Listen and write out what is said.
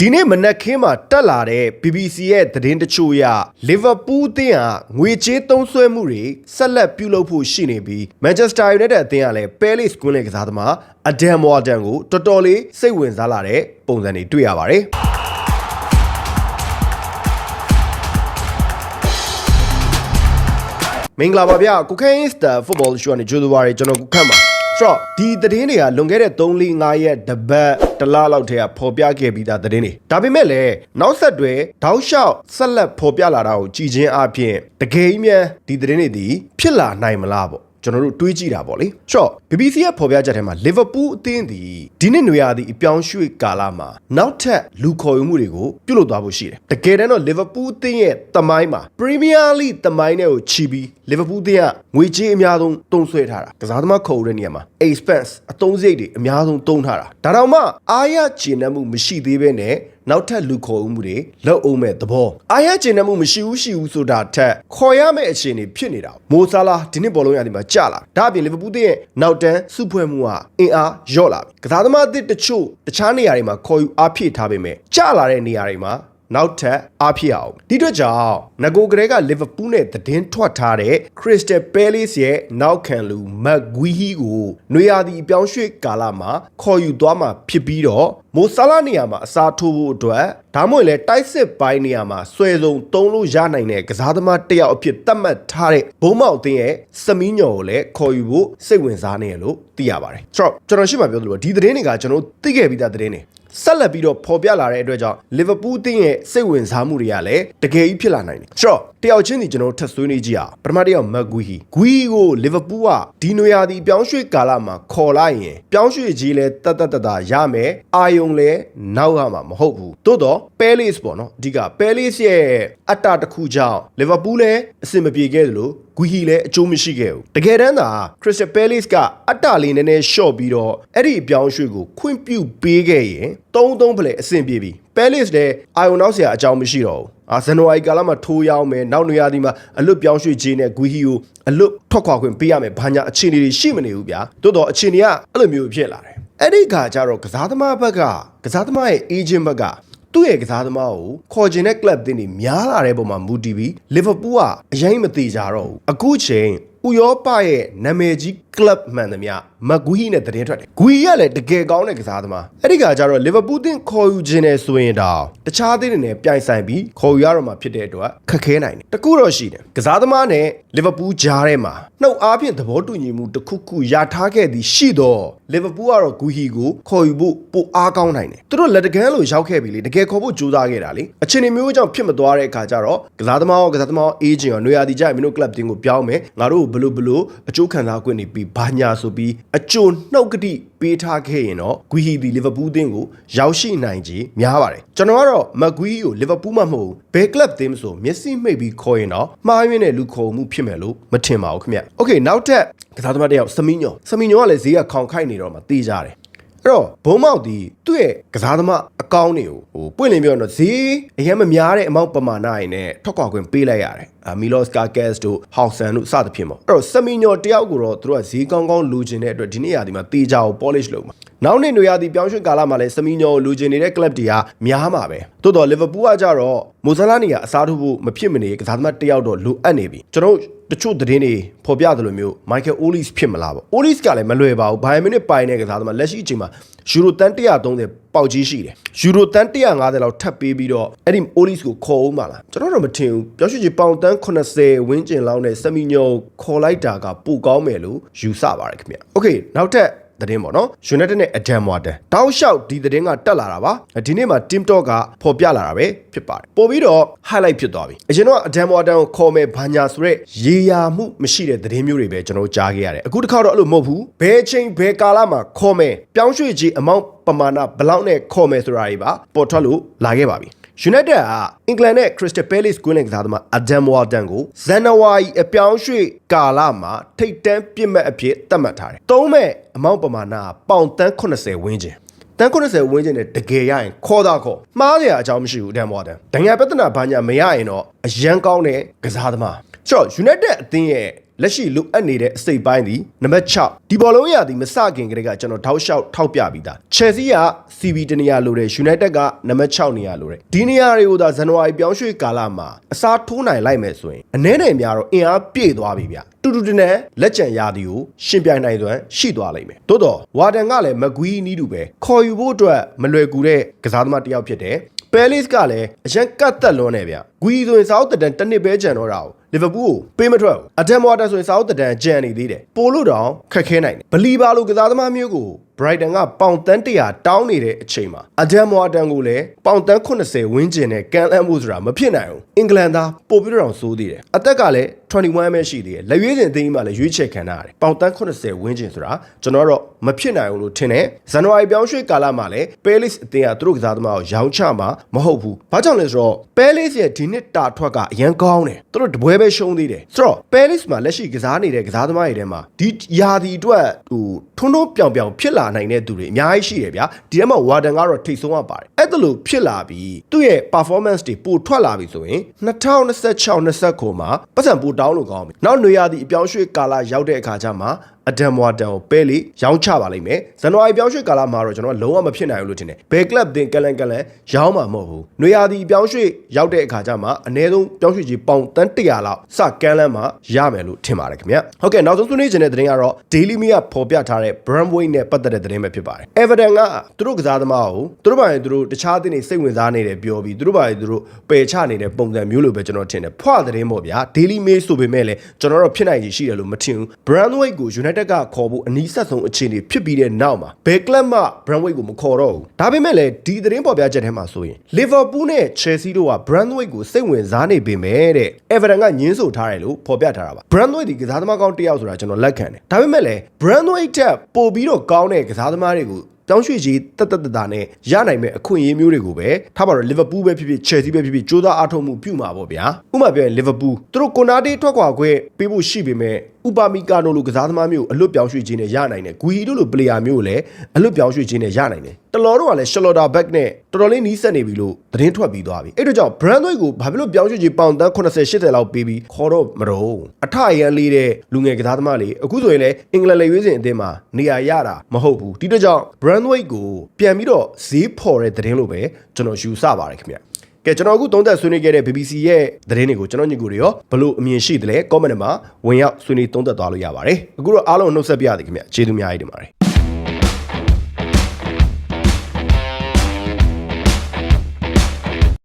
ဒီနေ့မနက်ခင်းမှာတက်လာတဲ့ BBC ရဲ့သတင်းတချို့အရလီဗာပူးအသင်းဟာငွေကြေးသုံးစွဲမှုတွေဆက်လက်ပြုလုပ်ဖို့ရှိနေပြီး Manchester United အသင်းကလည်း Palace ကွင်းလယ်ကစားသမား Adam Wharton ကိုတော်တော်လေးစိတ်ဝင်စားလာတဲ့ပုံစံတွေတွေ့ရပါတယ်။မင်္ဂလာပါဗျာကုခဲင်းစတာဖုတ်ဘောရှူကနေဂျိုဒိုဝါရီကျွန်တော်ကုခတ်ပါဆိုတော့ဒီသတင်းတွေကလွန်ခဲ့တဲ့3 4 5ရက်တပတ် တစ်လလောက်ထဲကပေါ်ပြခဲ့ပြီးသားသတင်းတွေဒါပေမဲ့လည်းနောက်ဆက်တွဲတောက်လျှောက်ဆက်လက်ပေါ်ပြလာတာကိုကြည်ချင်းအပြင်တကယ်ကြီးမြန်ဒီသတင်းတွေဒီဖြစ်လာနိုင်မလားပေါ့ ကျွန်တော်တို့တွေးကြည့်တာပေါ့လေ။ဆိုတော့ BBC ရဲ့ဖော်ပြချက်ထဲမှာ Liverpool အသင်းဒီဒီနှစ်နွေရာသီအပြောင်းရွှေ့ကာလမှာနောက်ထပ်လူခေါ်ယူမှုတွေကိုပြုလုပ်သွားဖို့ရှိတယ်။တကယ်တမ်းတော့ Liverpool အသင်းရဲ့တမိုင်းမှာ Premier League တမိုင်းနဲ့ကိုချီပြီး Liverpool အသင်းကငွေကြေးအများဆုံးတုံးဆွဲထားတာ။ကစားသမားခေါ်ယူတဲ့နေရာမှာ expense အသုံးစရိတ်တွေအများဆုံးတုံးထားတာ။ဒါတောင်မှအားရကျေနပ်မှုမရှိသေးဘဲနဲ့ နောက်ထပ်လူခေါ်ဦးမှုတွေလောက်အောင်မဲ့သဘောအားရကျင်နှမှုမရှိဘူးရှိဘူးဆိုတာထက်ခေါ်ရမယ့်အခြေအနေဖြစ်နေတာမိုဆာလာဒီနှစ်ဘောလုံးရသည်မှာကြာလာဒါအပြင်လီဗာပူးတဲ့ရဲ့နောက်တန်းစုဖွဲ့မှုကအင်အားလျော့လာပြီကစားသမားအသစ်တချို့တခြားနေရာတွေမှာခေါ်ယူအားဖြည့်ထားပေမဲ့ကြာလာတဲ့နေရာတွေမှာ နောက်ထပ်အားဖြစ်အောင်ဒီအတွက်ကြောင့်ငကိုကလေးကလီဗာပူးနဲ့သတင်းထွက်ထားတဲ့ Crystal Palace ရဲ့နောက်ခံလူမက်ဂွီဟီကိုနွေရာသီအပြောင်းရွှေ့ကာလမှာခေါ်ယူသွားမှာဖြစ်ပြီးတော့မိုဆာလာနေရာမှာအစားထိုးဖို့အတွက်ဒါမှမဟုတ်လေတိုက်စစ်ပိုင်းနေရာမှာဆွဲဆုံးသုံးလို့ရနိုင်တဲ့ကစားသမားတစ်ယောက်အဖြစ်သတ်မှတ်ထားတဲ့ဘုံမောက်အသင်းရဲ့စမီးညော်ကိုလည်းခေါ်ယူဖို့စိတ်ဝင်စားနေရလို့သိရပါတယ်ဆိုတော့ကျွန်တော်ရှင်းမှာပြောသလိုဒီသတင်းတွေကကျွန်တော်သိခဲ့ပြီးသားသတင်းတွေ ဆက်လက်ပြီးတော့ပေါ်ပြလာတဲ့အတွက်ကြောင့်လီဗာပူးတင်းရဲ့စိတ်ဝင်စားမှုတွေကလည်းတကယ်ကြီးဖြစ်လာနိုင်တယ်။ဆိုတော့တယောက်ချင်းစီကျွန်တော်ထပ်ဆွေးနွေးကြည့်အောင်ပထမတစ်ယောက်မက်ဂွီဟီဂွီကိုလီဗာပူးကဒီနွေရာသီပြောင်းရွှေ့ကာလမှာခေါ်လိုက်ရင်ပြောင်းရွှေ့ကြီးလဲတတ်တတ်တတ်ရမယ်အာယုံလဲနောက်ရမှာမဟုတ်ဘူး။သို့တော့ပဲလစ်ပေါ့နော်အဓိကပဲလစ်ရဲ့အတ္တတစ်ခုကြောင့်လီဗာပူးလည်းအဆင်မပြေခဲ့သလိုဂူဟီလည်းအကျိုးမရှိခဲ့ဘူးတကယ်တမ်းသာ Crystal Palace ကအတ္တလေးနည်းနည်းရှော့ပြီးတော့အဲ့ဒီအပြောင်းရွှေ့ကိုခွင့်ပြုပေးခဲ့ရင်3 3ဖလဲအဆင်ပြေပြီ Palace လည်းအာယုံနောက်ဆရာအကြောင်းမရှိတော့ဘူးအာဇန်နဝါရီကာလမှာထိုးရောက်မယ်နောက်နေရာဒီမှာအလွတ်ပြောင်းရွှေ့ခြင်းနဲ့ဂူဟီကိုအလွတ်ထွက်ခွာခွင့်ပေးရမယ်ဘာညာအခြေအနေတွေရှိမနေဘူးဗျာတိုးတော့အခြေအနေကအဲ့လိုမျိုးဖြစ်လာတယ်အဲ့ဒီခါကျတော့ကစားသမားဘက်ကကစားသမားရဲ့ agent ဘက်က သူ့ရဲ့ကစားသမားကိုခေါ်ကျင်တဲ့ club တင်းတွေများလာတဲ့ပုံမှာမူတည်ပြီးလီဗာပူးကအရင်မသေးကြတော့ဘူးအခုချိန်ဥရောပရဲ့နာမည်ကြီး club မှန်သမျှမဂွီနဲ့တည်င်းထွက်တယ်ဂွီကလည်းတကယ်ကောင်းတဲ့ကစားသမားအဲ့ဒီကကြတော့လီဗာပူးတင်ခေါ်ယူခြင်းနဲ့ဆိုရင်တော့တခြားသင်းတွေနဲ့ပြိုင်ဆိုင်ပြီးခေါ်ယူရတော့မှာဖြစ်တဲ့အတွက်ခက်ခဲနိုင်တယ်တကူတော့ရှိတယ်ကစားသမားနဲ့လီဗာပူးကြားထဲမှာနှုတ်အားဖြင့်သဘောတူညီမှုတစ်ခုခုရထားခဲ့သည်ရှိတော့လီဗာပူးကတော့ဂူဟီကိုခေါ်ယူဖို့ပိုအားကောင်းနိုင်တယ်သူတို့လက်တကန်းလိုရောက်ခဲ့ပြီလေတကယ်ခေါ်ဖို့ကြိုးစားခဲ့တာလေအခြေအနေမျိုးကြောင့်ဖြစ်မသွားတဲ့အခါကျတော့ကစားသမားရောကစားသမားအေးဂျင်ရောနွေရာသီကျရင်မင်းတို့ club တင်းကိုပြောင်းမယ်ငါတို့ဘလို့ဘလို့အကျိုးခံစား권နေပြီးပြီးဘာညာဆိုပြီးအကြုံနှုတ်ကတိပေးထားခဲ့ရင်တော့ဂွီဟီဒီလီဗာပူးအသင်းကိုရောက်ရှိနိုင်ခြင်းများပါတယ်ကျွန်တော်ကတော့မက်ဂွီကိုလီဗာပူးမှမဟုတ်ဘဲကလပ်သင်းဆိုမျက်စိမှိတ်ပြီးခေါ်ရင်တော့မှားယွင်းတဲ့လူခုံမှုဖြစ်မယ်လို့မထင်ပါဘူးခင်ဗျ။ Okay နောက်ထပ်ကစားသမားတယောက်စမီညောစမီညောကလည်းဈေးကခေါင်ခိုက်နေတော့မှတေးကြတယ် အဲ့တော့ဘုံမောက်ဒီသူ့ရဲ့ကစားသမားအကောင့်တွေကိုဟိုပွင့်လင်းပြောတော့ဈေးအရင်မများတဲ့အမောက်ပမာဏရင်းနဲ့ထွက်ခွာခွင့်ပေးလိုက်ရတယ်အာမီလော့စကာကက်စ်တို့ဟောက်ဆန်တို့စသဖြင့်ပေါ့အဲ့တော့စမီညောတယောက်ကိုတော့သူတို့ကဈေးကောင်းကောင်းလိုချင်တဲ့အတွက်ဒီနေ့ရာဒီမှာတေးကြအောင် polish လုပ်မှာနောက်နေ့နွေရာသီပြောင်းရွှေ့ကာလမှာလည်းစမီညောကိုလိုချင်နေတဲ့ club တွေကများမှာပဲတိုးတော့လီဗာပူးကကြတော့ မိုဇလာနေရအစားထိုးဖို့မဖြစ်မနေကစားသမားတစ်ယောက်တော့လိုအပ်နေပြီကျွန်တော်တချို့သတင်းတွေဖော်ပြသလိုမျိုး Michael Olise ဖြစ်မလားပေါ့ Olise ကလည်းမလွယ်ပါဘူး Bayern Munich ပိုင်တဲ့ကစားသမားလက်ရှိအချိန်မှာယူရိုတန်130ပေါက်ကြီးရှိတယ်ယူရိုတန်150လောက်ထပ်ပေးပြီးတော့အဲ့ဒီ Olise ကိုခေါ်ဦးမှာလားကျွန်တော်တော့မထင်ဘူးပြောရှိချင်ပေါင်တန်80ဝင်းကျင်လောက်နဲ့စမီညိုခေါ်လိုက်တာကပိုကောင်းမယ်လို့ယူဆပါတယ်ခင်ဗျ Okay နောက်ထပ် သတင်းပေါ့နော် United နဲ့ Adam Water တောက်လျှောက်ဒီသတင်းကတက်လာတာပါဒီနေ့မှာ Team Talk ကဖော်ပြလာတာပဲဖြစ်ပါတယ်ပို့ပြီးတော့ highlight ဖြစ်သွားပြီအရင်တော့ Adam Water ကိုခေါ်မဲ့ဘာညာဆိုရက်ရေယာမှုမရှိတဲ့သတင်းမျိုးတွေပဲကျွန်တော်ကြားခဲ့ရတယ်အခုတစ်ခါတော့အဲ့လိုမဟုတ်ဘူးဘယ်ချိန်ဘယ်ကာလမှာခေါ်မဲ့ပြောင်းရွှေ့ကြီးအမောင့်ပမာဏဘလောက်နဲ့ခေါ်မယ်ဆိုတာတွေပါပေါ်ထွက်လို့လာခဲ့ပါပြီ United ကအင်္ဂလန်နဲ့ Crystal Palace ကွင်းလင်ကစားသမား Adam Wharton ကိုဇန်နဝါရီအပြောင်းရွှေ့ကာလမှာထိတ်တန်းပြစ်မှတ်အဖြစ်သတ်မှတ်ထားတယ်။သုံးမဲ့အမောင့်ပမာဏကပေါင်တန်း80ဝန်းကျင်တန်း90ဝန်းကျင်နဲ့တကယ်ရရင်ခေါ်တာခေါ်မှားစရာအကြောင်းမရှိဘူးအဒမ်ဝါတန်ဒဏ်ရာပြဿနာဘာညာမရရင်တော့အရန်ကောင်းတဲ့ကစားသမား ဆိုတော့ United အသင်းရဲ့လက်ရှိလိုအပ်နေတဲ့အစိပ်ပိုင်းဒီနံပါတ်6ဒီဘောလုံးရသည်မစခင်ကတည်းကကျွန်တော်ထောက်လျှောက်ထောက်ပြပြီးသား Chelsea က CB တနေရာလိုတယ် United ကနံပါတ်6နေရာလိုတယ်ဒီနေရာတွေကိုသာဇန်နဝါရီပြောင်းရွှေ့ကာလမှာအစားထိုးနိုင်လိုက်မယ်ဆိုရင်အနည်းနဲ့များတော့အင်အားပြည့်သွားပြီဗျတူတူတနဲ့လက်ကျန်ရာသည်ကိုရှင်ပြိုင်နိုင်စွမ်းရှိသွားလိမ့်မယ်တိုးတော့ဝါဒန်ကလည်းမကွီးနီးတူပဲခေါ်ယူဖို့အတွက်မလွယ်ကူတဲ့ကစားသမားတစ်ယောက်ဖြစ်တယ်ပဲလစ်ကလည်းအရန်ကတ်သက်လွန်းနေဗျဂွီဆိုရင်စောက်တတန်တစ်နှစ်ပဲကြံတော့တာကို လီဗာပူးကိုပေးမထွက်ဘူးအဒမ်မွာတာဆိုရင်စောက်တတန်ကြံနေသေးတယ်ပိုလို့တောင်ခက်ခဲနိုင်တယ်ဘလီဘာလိုကစားသမားမျိုးကို Brighton ကပေါင်တန်း100တောင်းနေတဲ့အချိန်မှာအဒမ်မွာတန်ကိုလည်းပေါင်တန်း80ဝန်းကျင်နဲ့ကန်အမ်းမှုဆိုတာမဖြစ်နိုင်ဘူးအင်္ဂလန်သားပို့ပြီးတော့ဆိုးသေးတယ်အသက်ကလည်း21ပဲရှိသေးတယ်လက်ရွေးစင်အသင်းကြီးမှလည်းရွေးချယ်ခံထားရတယ်ပေါင်တန်း80ဝန်းကျင်ဆိုတာကျွန်တော်တော့မဖြစ်နိုင်ဘူးလို့ထင်တယ်ဇန်နဝါရီပြောင်းရွှေ့ကာလမှာလည်း Palace အသင်းကသူတို့ကစားသမားကိုရောင်းချမှာမဟုတ်ဘူးဘာကြောင့်လဲဆိုတော့ Palace ရဲ့ဒီနှစ်တာထွက်ကအရန်ကောင်းတယ်သူတို့တပွဲပဲရှုံးသေးတယ်ဆိုတော့ Palace မှာလက်ရှိကစားနေတဲ့ကစားသမားတွေထဲမှာဒီယာဒီအတွက်ဟိုထွန်းထွန်းပြောင်ပြောင်ဖြစ်လာနိုင်တဲ့သူတွေအများကြီးရှိတယ်ဗျာဒီထဲမှာ Warden ကတော့ထိတ်ဆုံးရပါတယ်အဲ့ဒါလို့ဖြစ်လာပြီးသူ့ရဲ့ performance တွေပိုထွက်လာပြီဆိုရင်2026 29မှာပတ်စံပိုတောင်းလို့ကောင်းပြီနောက်နေရာဒီအပြောင်းရွှေ့ကာလရောက်တဲ့အခါကျမှ အဒမ်ဝါတန်ကိုပဲလေရောင်းချပါလိမ့်မယ်ဇန်နဝါရီပြောင်းရွှေ့ကာလမှာတော့ကျွန်တော်ကလုံးဝမဖြစ်နိုင်ဘူးလို့ထင်တယ်ဘယ်ကလပ်တင်ကလန်ကလန်ရောင်းမှာမဟုတ်ဘူးနွေရာသီပြောင်းရွှေ့ရောက်တဲ့အခါကျမှအနည်းဆုံးပြောင်းရွှေ့ကြီးပေါင်တန်း100လောက်စကန်လန်းမှာရမယ်လို့ထင်ပါတယ်ခင်ဗျဟုတ်ကဲ့နောက်ဆုံးဆွေးနွေးခြင်းတဲ့သတင်းကတော့ Daily Mail ကဖော်ပြထားတဲ့ Bramway နဲ့ပတ်သက်တဲ့သတင်းပဲဖြစ်ပါတယ် Everton ကသူတို့ကစားသမားကိုသူတို့ဘာလဲသူတို့တခြားအသင်းတွေစိတ်ဝင်စားနေတယ်ပြောပြီးသူတို့ဘာလဲသူတို့ပယ်ချနေတဲ့ပုံစံမျိုးလိုပဲကျွန်တော်ထင်တယ်ဖွာသတင်းပေါ့ဗျာ Daily Mail ဆိုပေမဲ့လည်းကျွန်တော်တို့ဖြစ်နိုင်ကြီးရှိတယ်လို့မထင်ဘူး Bramway ကို United ကခေါ်ဖို့အနီးဆက်ဆုံးအခြေအနေဖြစ်ပြီးတဲ့နောက်မှာဘယ်ကလပ်မှ Brandway ကိုမခေါ်တော့ဘူးဒါပေမဲ့လည်းဒီသတင်းပေါ်ပြချက်ထဲမှာဆိုရင် Liverpool နဲ့ Chelsea တို့က Brandway ကိုစိတ်ဝင်စားနေပေမဲ့တဲ့ Everton ကညှင်းဆိုထားတယ်လို့ဖော်ပြထားတာပါ Brandway ဒီကစားသမားကောင်းတစ်ယောက်ဆိုတာကျွန်တော်လက်ခံတယ်ဒါပေမဲ့လည်း Brandway တက်ပို့ပြီးတော့ကောင်းတဲ့ကစားသမားတွေကိုတောင်းရွှေကြီးတက်တက်တတာနဲ့ရနိုင်မဲ့အခွင့်အရေးမျိုးတွေကိုပဲထားပါတော့ Liverpool ပဲဖြစ်ဖြစ် Chelsea ပဲဖြစ်ဖြစ်ကြိုးစားအားထုတ်မှုပြုမှာပေါ့ဗျာဥပမာပြောရင် Liverpool သူတို့ကိုနာတေးထွက်ခွာခွင့်ပေးဖို့ရှိပေမဲ့ ဥပါမီကာနိုလိုကစားသမားမျိုးအလွတ်ပြောင်းရွှေ့ခြင်းနဲ့ရနိုင်တယ်ဂူဟီတို့လိုပလေယာမျိုးကိုလည်းအလွတ်ပြောင်းရွှေ့ခြင်းနဲ့ရနိုင်တယ်တလော်တို့ကလည်းရှလော်တာဘက်နဲ့တော်တော်လေးနီးစပ်နေပြီလို့သတင်းထွက်ပြီးသွားပြီအဲ့တို့ကြောင့် Brandway ကိုဘာဖြစ်လို့ပြောင်းရွှေ့ခြင်းပေါင်တန်း80 80လောက်ပေးပြီးခေါ်တော့မတော့အထရန်လေးတဲ့လူငယ်ကစားသမားလေးအခုဆိုရင်လည်းအင်္ဂလန်လေရွေးစင်အသင်းမှာနေရာရတာမဟုတ်ဘူးဒီတို့ကြောင့် Brandway ကိုပြန်ပြီးတော့ဈေးဖော်တဲ့သတင်းလို့ပဲကျွန်တော်ယူဆပါတယ်ခင်ဗျ ကဲကျွန်တော်အခုသုံးသက်ဆွေးနွေးခဲ့တဲ့ BBC ရဲ့သတင်းတွေကိုကျွန်တော်ညီကိုတွေရောဘလို့အမြင်ရှိတယ်လဲ comment မှာဝင်ရောက်ဆွေးနွေးသုံးသက်သွားလို့ရပါတယ်အခုတော့အားလုံးနှုတ်ဆက်ပြရသည်ခင်ဗျကျေးဇူးများကြီးတင်ပါတယ်